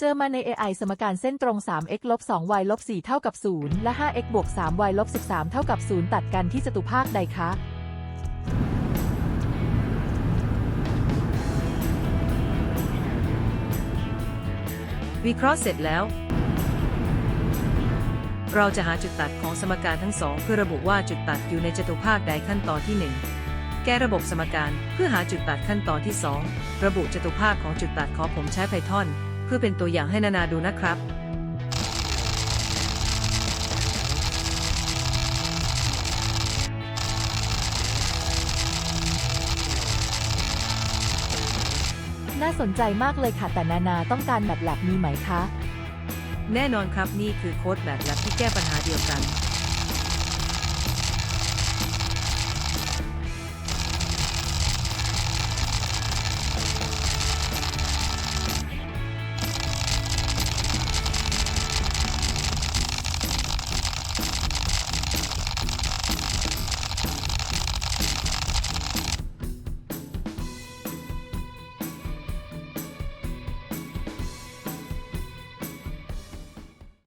เจอมาใน AI สมการเส้นตรง 3x ลบ 2y ลบ 4 เท่ากับ 0 และ 5x บวก 3y ลบ 13 เท่ากับ 0 ตัดกันที่จตุภาคใดคะ วิเคราะห์เสร็จแล้ว เราจะหาจุดตัดของสมการทั้งสอง เพื่อระบุว่าจุดตัดอยู่ในจตุภาคใดขั้นตอนที่ 1 แก้ระบบสมการเพื่อหาจุดตัดขั้นตอนที่ 2 ระบุจตุภาคของจุดตัดขอผมใช้ Python เพื่อเป็นตัวอย่างให้นานาดูนะครับน่าสนใจมากเลยค่ะ แต่นานาต้องการแมทแลบมีไหมคะ แน่นอนครับนี่คือโค้ดแบบแลบที่แก้ปัญหาเดียวกัน